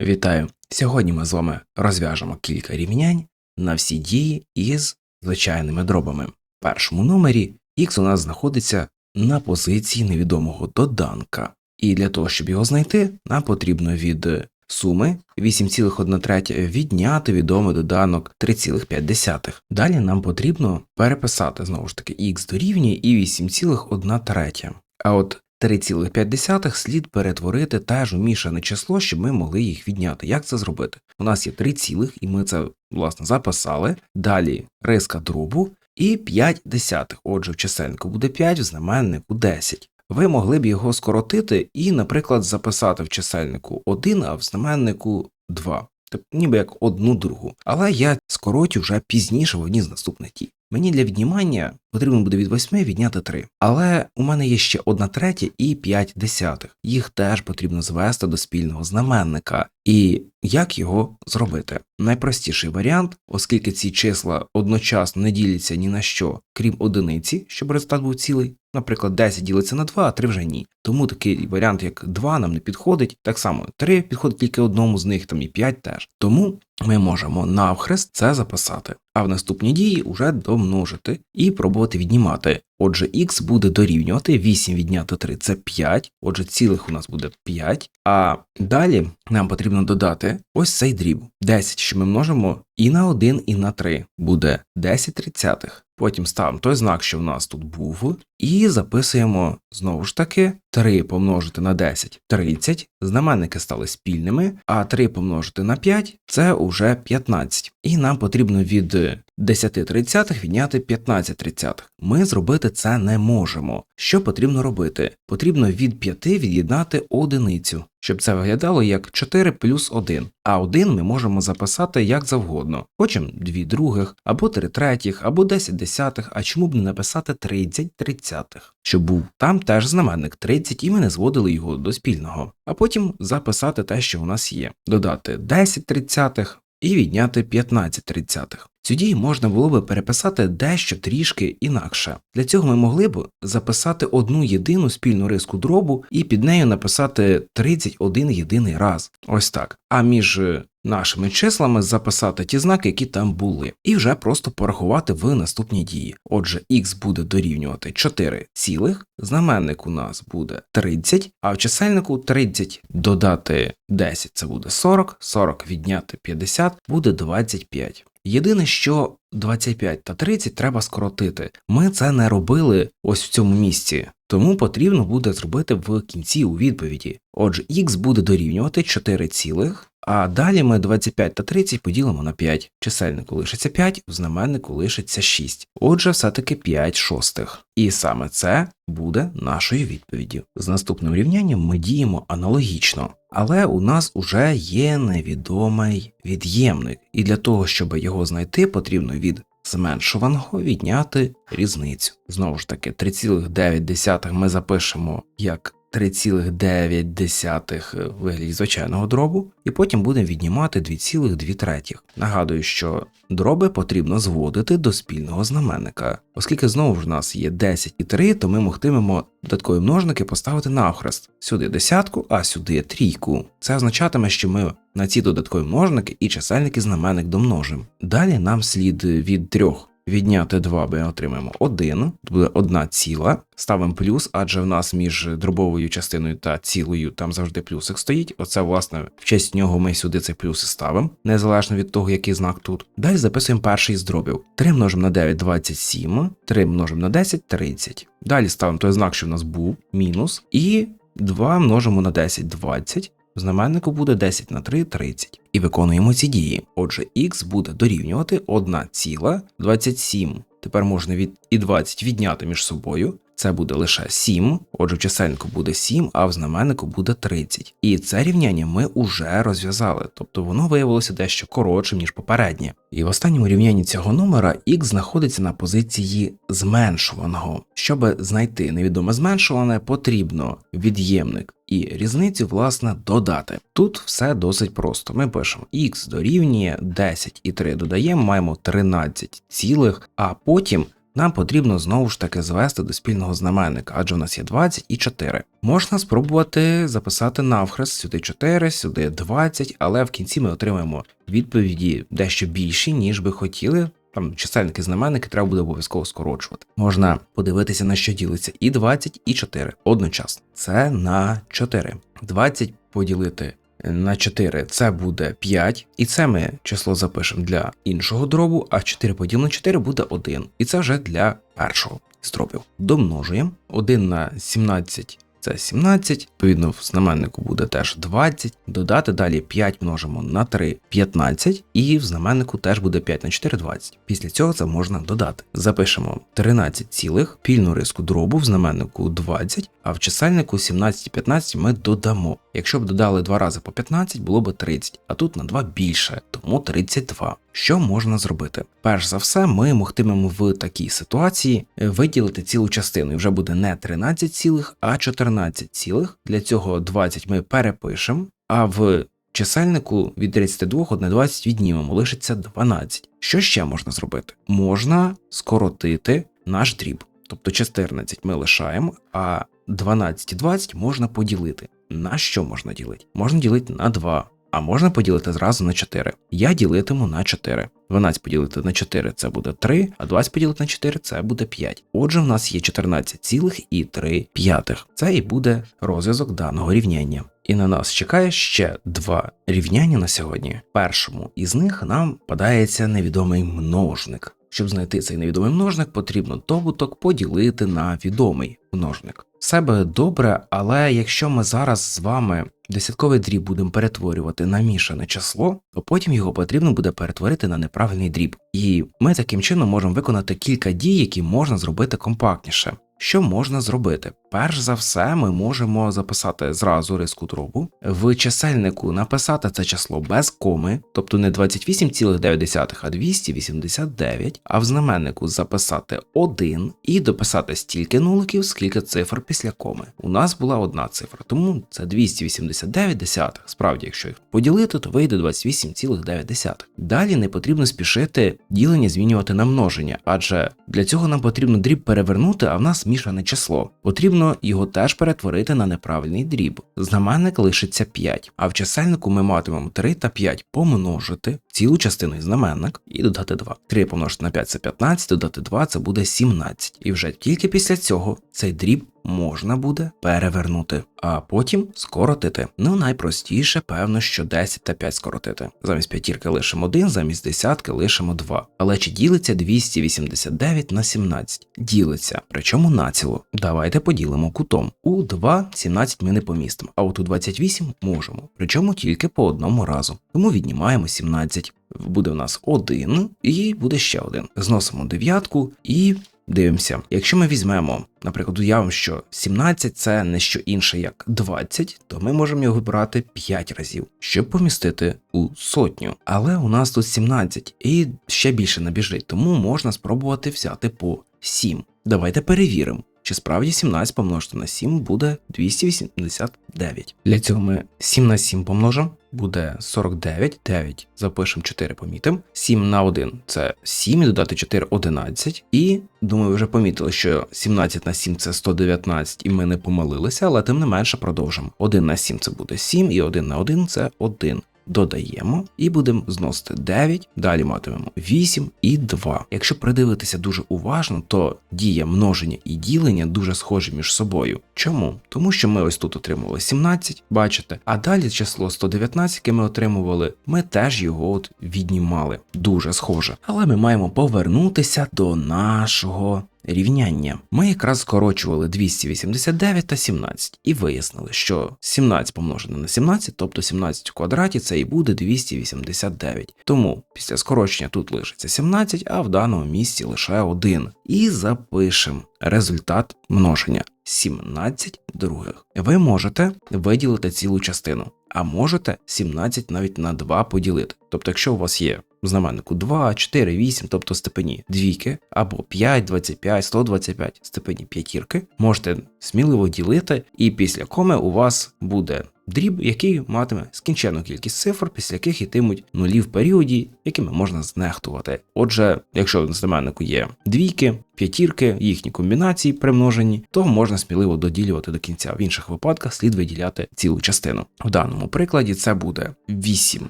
Вітаю! Сьогодні ми з вами розв'яжемо кілька рівнянь на всі дії із звичайними дробами. В першому номері х у нас знаходиться на позиції невідомого доданка. І для того, щоб його знайти, нам потрібно від суми 8,1 відняти відомий доданок 3,5. Далі нам потрібно переписати знову ж таки х дорівнює і 8,1. А от 3,5 слід перетворити теж у мішане число, щоб ми могли їх відняти. Як це зробити? У нас є 3 цілих, і ми це власне записали. Далі риска дробу і 5 десятих. Отже, в чисельнику буде 5, в знаменнику 10. Ви могли б його скоротити і, наприклад, записати в чисельнику 1, а в знаменнику 2. Тобто ніби як одну другу. Але я скоротю вже пізніше в одній з наступних дій. Мені для віднімання потрібно буде від 8 відняти 3. Але у мене є ще 1 третя і 5 десятих. Їх теж потрібно звести до спільного знаменника. І як його зробити? Найпростіший варіант, оскільки ці числа одночасно не діляться ні на що, крім одиниці, щоб результат був цілий. Наприклад, 10 ділиться на 2, а 3 вже ні. Тому такий варіант, як 2, нам не підходить. Так само 3 підходить тільки одному з них, там і 5 теж. Тому ми можемо навхрест це записати, а в наступній дії уже домножити і пробувати віднімати. Отже, х буде дорівнювати 8 відняти 3 це 5, отже, цілих у нас буде 5. А далі нам потрібно додати ось цей дріб 10, що ми множимо і на 1, і на 3. Буде 10 тридцятих. Потім ставимо той знак, що в нас тут був, і записуємо знову ж таки 3 помножити на 10 30, знаменники стали спільними, а 3 помножити на 5 це уже 15. І нам потрібно від 10 тридцятих відняти 15 тридцятих. Ми зробити це не можемо. Що потрібно робити? Потрібно від 5 від'єднати одиницю, щоб це виглядало як 4 плюс 1. А 1 ми можемо записати як завгодно. Хочемо 2 других, або 3 третіх, або 10 десятих, а чому б не написати 30 тридцятих, щоб був там теж знаменник 30 і ми не зводили його до спільного. А потім записати те, що у нас є, додати 10 тридцятих і відняти 15 тридцятих. Цю дію можна було би переписати дещо трішки інакше. Для цього ми могли б записати одну єдину спільну риску дробу і під нею написати 31 єдиний раз. Ось так. А між нашими числами записати ті знаки, які там були, і вже просто порахувати в наступній дії. Отже, х буде дорівнювати 4 цілих, знаменник у нас буде 30, а в чисельнику 30 додати 10 це буде 40, 40 відняти 50 буде 25. Єдине, що 25 та 30 треба скоротити. Ми це не робили ось в цьому місці, тому потрібно буде зробити в кінці у відповіді. Отже, х буде дорівнювати 4 цілих, а далі ми 25 та 30 поділимо на 5. В чисельнику лишиться 5, в знаменнику лишиться 6. Отже, все-таки 5 шостих. І саме це буде нашою відповіддю. З наступним рівнянням ми діємо аналогічно. Але у нас уже є невідомий від'ємник, і для того, щоб його знайти, потрібно від зменшуваного відняти різницю. Знову ж таки, 3,9 ми запишемо як 3,9 вигляді звичайного дробу, і потім будемо віднімати 2,2 третіх. Нагадую, що дроби потрібно зводити до спільного знаменника. Оскільки знову ж у нас є 10 і 3, то ми могтимемо додаткові множники поставити навхрест. Сюди десятку, а сюди трійку. Це означатиме, що ми на ці додаткові множники і чисельники знаменник домножимо. Далі нам слід від 3 Відняти 2 ми отримаємо 1, буде 1 ціла. Ставимо плюс, адже в нас між дробовою частиною та цілою там завжди плюсик стоїть. Оце, власне, в честь нього ми сюди цей плюс і ставимо, незалежно від того, який знак тут. Далі записуємо перший з дробів. 3 множимо на 9 27, 3 множимо на 10 30. Далі ставимо той знак, що в нас був, мінус, і 2 множимо на 10 20. Знаменнику буде 10 на 3 30. І виконуємо ці дії. Отже, х буде дорівнювати 1,27. Тепер можна від і 20 відняти між собою. Це буде лише 7, отже, в чисельнику буде 7, а в знаменнику буде 30. І це рівняння ми уже розв'язали, тобто воно виявилося дещо коротшим, ніж попереднє. І в останньому рівнянні цього номера х знаходиться на позиції зменшуваного. Щоб знайти невідоме зменшуване, потрібно від'ємник і різницю, власне, додати. Тут все досить просто. Ми пишемо х дорівнює 10 і 3 додаємо, маємо 13 цілих, а потім нам потрібно знову ж таки звести до спільного знаменника, адже у нас є 20 і 4. Можна спробувати записати навхрест сюди 4, сюди 20, але в кінці ми отримаємо відповіді дещо більші, ніж би хотіли. Там чисельники знаменники треба буде обов'язково скорочувати. Можна подивитися на що ділиться і 20, і 4 одночасно. Це на 4. 20 поділити на 4 це буде 5, і це ми число запишемо для іншого дробу, а 4 поділено на 4 буде 1. І це вже для першого з дробів. Домножуємо 1 на 17 це 17, відповідно, в знаменнику буде теж 20, додати далі 5 множимо на 3 15, і в знаменнику теж буде 5 на 4 20. Після цього це можна додати. Запишемо 13 цілих, пільну риску дробу в знаменнику 20, а в чисельнику 17 і 15 ми додамо. Якщо б додали 2 рази по 15, було б 30, а тут на 2 більше, тому 32. Що можна зробити? Перш за все, ми могтимемо в такій ситуації виділити цілу частину, і вже буде не 13 цілих, а 14 цілих. Для цього 20 ми перепишемо, а в чисельнику від 32 одне 20 віднімемо, лишиться 12. Що ще можна зробити? Можна скоротити наш дріб. Тобто 14 ми лишаємо, а 12 і 20 можна поділити. На що можна ділити? Можна ділити на 2, а можна поділити зразу на 4. Я ділитиму на 4. 12 поділити на 4 це буде 3, а 20 поділити на 4 це буде 5. Отже, в нас є 14 цілих і 3 п'ятих. Це і буде розв'язок даного рівняння. І на нас чекає ще два рівняння на сьогодні. Першому із них нам подається невідомий множник. Щоб знайти цей невідомий множник, потрібно добуток поділити на відомий множник. Все би добре, але якщо ми зараз з вами десятковий дріб будемо перетворювати на мішане число, то потім його потрібно буде перетворити на неправильний дріб. І ми таким чином можемо виконати кілька дій, які можна зробити компактніше. Що можна зробити? Перш за все, ми можемо записати зразу риску дробу, в чисельнику написати це число без коми, тобто не 28,9, а 289, а в знаменнику записати 1 і дописати стільки нуликів, скільки цифр після коми. У нас була одна цифра, тому це 289 десятих. Справді, якщо їх поділити, то вийде 28,9. Далі не потрібно спішити ділення змінювати на множення, адже для цього нам потрібно дріб перевернути, а в нас мішане число. Потрібно його теж перетворити на неправильний дріб. Знаменник лишиться 5, а в чисельнику ми матимемо 3 та 5 помножити цілу частину і знаменник і додати 2. 3 помножити на 5 це 15, додати 2 це буде 17. І вже тільки після цього цей дріб можна буде перевернути, а потім скоротити. Ну найпростіше, певно, що 10 та 5 скоротити. Замість п'ятірки лишимо 1, замість десятки лишимо 2. Але чи ділиться 289 на 17? Ділиться, причому націло. Давайте поділимо кутом. У 2 17 ми не помістимо, а от у 28 можемо, причому тільки по одному разу. Тому віднімаємо 17. Буде в нас 1 і буде ще один. Зносимо дев'ятку і Дивимося, якщо ми візьмемо, наприклад, уявимо, що 17 це не що інше як 20, то ми можемо його брати 5 разів, щоб помістити у сотню. Але у нас тут 17 і ще більше набіжить, тому можна спробувати взяти по 7. Давайте перевіримо. Чи справді 17 помножити на 7 буде 289. Для цього ми 7 на 7 помножимо, буде 49, 9, запишемо 4 помітимо. 7 на 1 це 7, і додати 4 11. І думаю, ви вже помітили, що 17 на 7 це 119, і ми не помилилися, але тим не менше продовжимо. 1 на 7 це буде 7, і 1 на 1 це 1 додаємо і будемо зносити 9, далі матимемо 8 і 2. Якщо придивитися дуже уважно, то дія множення і ділення дуже схожі між собою. Чому? Тому що ми ось тут отримували 17, бачите, а далі число 119, яке ми отримували, ми теж його от віднімали. Дуже схоже. Але ми маємо повернутися до нашого рівняння. Ми якраз скорочували 289 та 17 і вияснили, що 17 помножене на 17, тобто 17 в квадраті, це і буде 289. Тому після скорочення тут лишиться 17, а в даному місці лише 1. І запишемо результат множення 17 других. Ви можете виділити цілу частину, а можете 17 навіть на 2 поділити. Тобто, якщо у вас є знаменнику 2, 4, 8, тобто степені двійки, або 5, 25, 125 степені п'ятірки, можете сміливо ділити, і після коми у вас буде дріб, який матиме скінчену кількість цифр, після яких йтимуть нулі в періоді, якими можна знехтувати. Отже, якщо в знаменнику є двійки, п'ятірки, їхні комбінації примножені, то можна сміливо доділювати до кінця. В інших випадках слід виділяти цілу частину. В даному прикладі це буде 8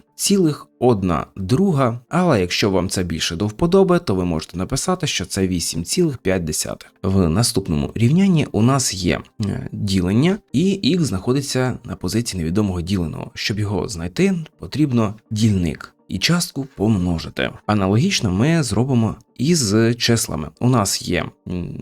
цілих одна друга, але якщо вам це більше до вподоби, то ви можете написати, що це 8,5. В наступному рівнянні у нас є е, ділення, і х знаходиться на позиції невідомого діленого. Щоб його знайти, потрібно дільник. І частку помножити. Аналогічно ми зробимо із числами. У нас є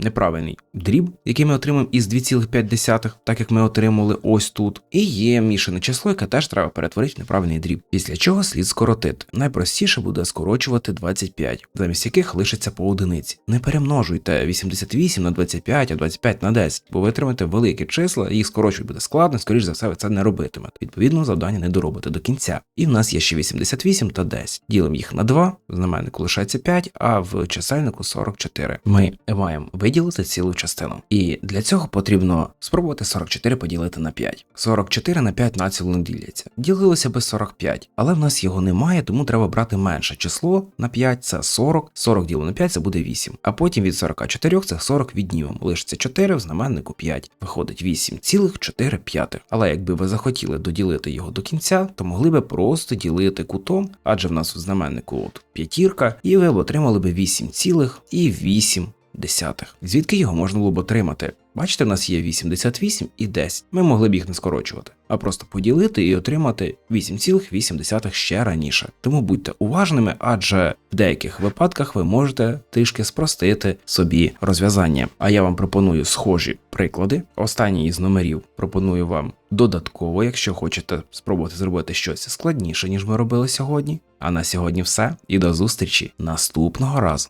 неправильний дріб, який ми отримаємо із 2,5, так як ми отримали ось тут. І є мішане число, яке теж треба перетворити в неправильний дріб. Після чого слід скоротити. Найпростіше буде скорочувати 25, замість яких лишиться по одиниці. Не перемножуйте 88 на 25, а 25 на 10, бо ви великі числа, їх скорочувати буде складно, скоріш за все, ви це не робитимете. Відповідно, завдання не доробите до кінця. І в нас є ще 88 та 10. Ділимо їх на 2, в знаменнику лишається 5, а в чисельнику 44. Ми маємо виділити цілу частину. І для цього потрібно спробувати 44 поділити на 5. 44 на 5 націло не діляться. Ділилося би 45, але в нас його немає, тому треба брати менше число на 5 це 40, 40 діло на 5 це буде 8. А потім від 44 це 40 віднімемо. Лишиться 4 в знаменнику 5. Виходить 8,4. Але якби ви захотіли доділити його до кінця, то могли би просто ділити кутом, адже в нас у знаменнику от п'ятірка, і ви б отримали би 8,8. Десятих. Звідки його можна було б отримати? Бачите, в нас є 88 і 10. Ми могли б їх не скорочувати, а просто поділити і отримати 8,8 ще раніше. Тому будьте уважними, адже в деяких випадках ви можете трішки спростити собі розв'язання. А я вам пропоную схожі приклади. Останній із номерів пропоную вам додатково, якщо хочете спробувати зробити щось складніше, ніж ми робили сьогодні. А на сьогодні все і до зустрічі наступного разу.